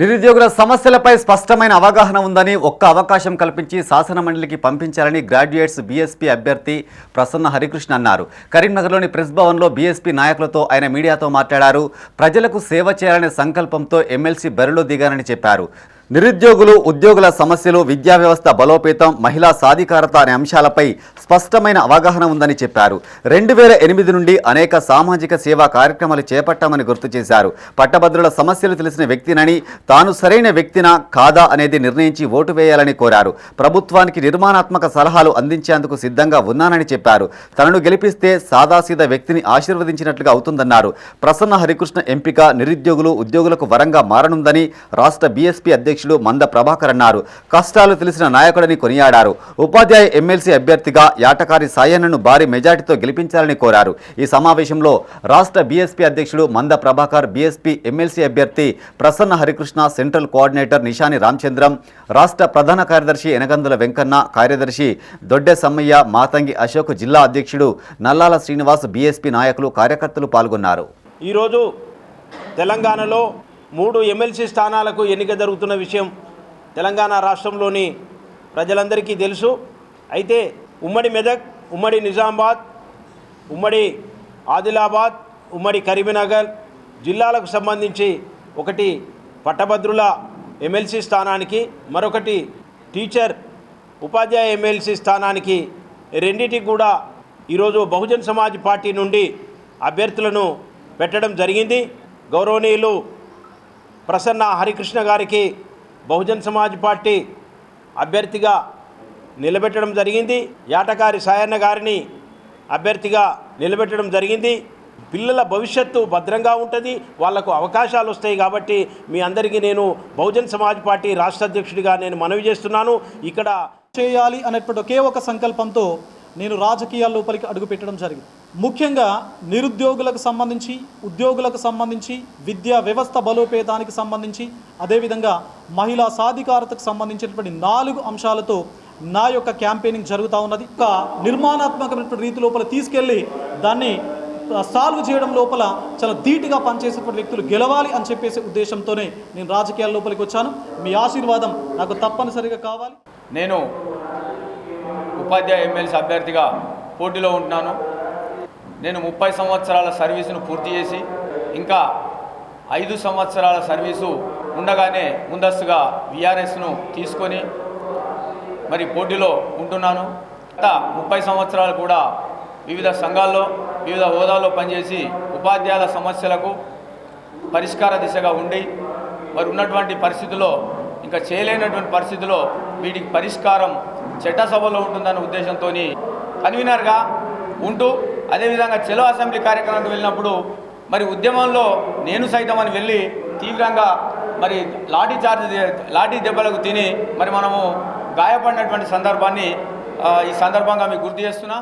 నిరుద్యోగుల సమస్యలపై స్పష్టమైన అవగాహన ఉందని ఒక్క అవకాశం కల్పించి శాసనమండలికి పంపించాలని గ్రాడ్యుయేట్స్ బీఎస్పీ అభ్యర్థి ప్రసన్న హరికృష్ణ అన్నారు. కరీంనగర్లోని ప్రెస్ భవన్లో బీఎస్పీ నాయకులతో ఆయన మీడియాతో మాట్లాడారు. ప్రజలకు సేవ చేయాలనే సంకల్పంతో ఎమ్మెల్సీ బరిలో దిగారని చెప్పారు. నిరుద్యోగులు ఉద్యోగుల సమస్యలు విద్యా వ్యవస్థ బలోపేతం మహిళా సాధికారత అనే అంశాలపై స్పష్టమైన అవగాహన ఉందని చెప్పారు. రెండు వేల ఎనిమిది నుండి అనేక సామాజిక సేవా కార్యక్రమాలు చేపట్టామని గుర్తు చేశారు. పట్టభద్రుల సమస్యలు తెలిసిన వ్యక్తినని తాను సరైన వ్యక్తినా కాదా అనేది నిర్ణయించి ఓటు వేయాలని కోరారు. ప్రభుత్వానికి నిర్మాణాత్మక సలహాలు అందించేందుకు సిద్ధంగా ఉన్నానని చెప్పారు. తనను గెలిపిస్తే సాదాసీద వ్యక్తిని ఆశీర్వదించినట్లుగా అవుతుందన్నారు. ప్రసన్న హరికృష్ణ ఎంపిక నిరుద్యోగులు ఉద్యోగులకు వరంగా మారనుందని రాష్ట్ర బీఎస్పీ అధ్యక్షుడు మంద ప్రభాకర్ అన్నారు. కష్టాలు తెలిసిన నాయకుడని కొనియాడారు. ఉపాధ్యాయ ఎమ్మెల్సీ అభ్యర్థిగా యాటకారి సాయన్నను భారీ మెజార్టీతో గెలిపించాలని కోరారు. ఈ సమావేశంలో రాష్ట్ర బీఎస్పీ అధ్యక్షుడు మంద ప్రభాకర్ బీఎస్పీ ఎమ్మెల్సీ అభ్యర్థి ప్రసన్న హరికృష్ణ సెంట్రల్ కోఆర్డినేటర్ నిషాని రామచంద్రం రాష్ట్ర ప్రధాన కార్యదర్శి ఎనగందుల వెంకన్న కార్యదర్శి దొడ్డె సమ్మయ్య మాతంగి అశోక్ జిల్లా అధ్యక్షుడు నల్లాల శ్రీనివాస్ బీఎస్పీ నాయకులు కార్యకర్తలు పాల్గొన్నారు. ఈరోజు తెలంగాణలో మూడు ఎమ్మెల్సీ స్థానాలకు ఎన్నిక జరుగుతున్న విషయం తెలంగాణ రాష్ట్రంలోని ప్రజలందరికీ తెలుసు. అయితే ఉమ్మడి మెదక్ ఉమ్మడి నిజామాబాద్ ఉమ్మడి ఆదిలాబాద్ ఉమ్మడి కరీంనగర్ జిల్లాలకు సంబంధించి ఒకటి పట్టభద్రుల ఎమ్మెల్సీ స్థానానికి మరొకటి టీచర్ ఉపాధ్యాయ ఎమ్మెల్సీ స్థానానికి రెండింటికి కూడా ఈరోజు బహుజన్ సమాజ్ పార్టీ నుండి అభ్యర్థులను పెట్టడం జరిగింది. గౌరవనీయులు ప్రసన్న హరికృష్ణ గారికి బహుజన్ సమాజ్ పార్టీ అభ్యర్థిగా నిలబెట్టడం జరిగింది. యాటకారి సాయన్న గారిని అభ్యర్థిగా నిలబెట్టడం జరిగింది. పిల్లల భవిష్యత్తు భద్రంగా ఉంటుంది. వాళ్ళకు అవకాశాలు వస్తాయి కాబట్టి మీ అందరికీ నేను బహుజన్ సమాజ్ పార్టీ రాష్ట్ర అధ్యక్షుడిగా నేను మనవి చేస్తున్నాను. ఇక్కడ చేయాలి అనేటువంటి ఒకే ఒక సంకల్పంతో నేను రాజకీయాల లోపలికి అడుగుపెట్టడం జరిగింది. ముఖ్యంగా నిరుద్యోగులకు సంబంధించి ఉద్యోగులకు సంబంధించి విద్యా వ్యవస్థ బలోపేతానికి సంబంధించి అదేవిధంగా మహిళా సాధికారతకు సంబంధించినటువంటి నాలుగు అంశాలతో నా యొక్క క్యాంపెయినింగ్ జరుగుతూ ఉన్నది. ఒక నిర్మాణాత్మకమైనటువంటి రీతి లోపల తీసుకెళ్ళి దాన్ని సాల్వ్ చేయడం లోపల చాలా ధీటుగా పనిచేసేటువంటి వ్యక్తులు గెలవాలి అని చెప్పేసి ఉద్దేశంతోనే నేను రాజకీయాల లోపలికి వచ్చాను. మీ ఆశీర్వాదం నాకు తప్పనిసరిగా కావాలి. నేను ఉపాధ్యాయ ఎమ్మెల్సీ అభ్యర్థిగా పోటీలో ఉంటున్నాను. నేను ముప్పై సంవత్సరాల సర్వీసును పూర్తి చేసి ఇంకా ఐదు సంవత్సరాల సర్వీసు ఉండగానే ముందస్తుగా విఆర్ఎస్ను తీసుకొని మరి పోటీలో ఉంటున్నాను. గత ముప్పై సంవత్సరాలు కూడా వివిధ సంఘాల్లో వివిధ హోదాల్లో పనిచేసి ఉపాధ్యాయుల సమస్యలకు పరిష్కార దిశగా ఉండి మరి ఉన్నటువంటి పరిస్థితుల్లో ఇంకా చేయలేనటువంటి పరిస్థితిలో వీటికి పరిష్కారం చట్టసభలో ఉంటుందనే ఉద్దేశంతో కన్వీనర్గా ఉంటూ అదేవిధంగా చెలో అసెంబ్లీ కార్యక్రమానికి వెళ్ళినప్పుడు మరి ఉద్యమంలో నేను సైతం అని వెళ్ళి తీవ్రంగా మరి లాఠీ చార్జ్ లాఠీ దెబ్బలకు తిని మరి మనము గాయపడినటువంటి సందర్భాన్ని ఈ సందర్భంగా మీకు గుర్తు చేస్తున్నా.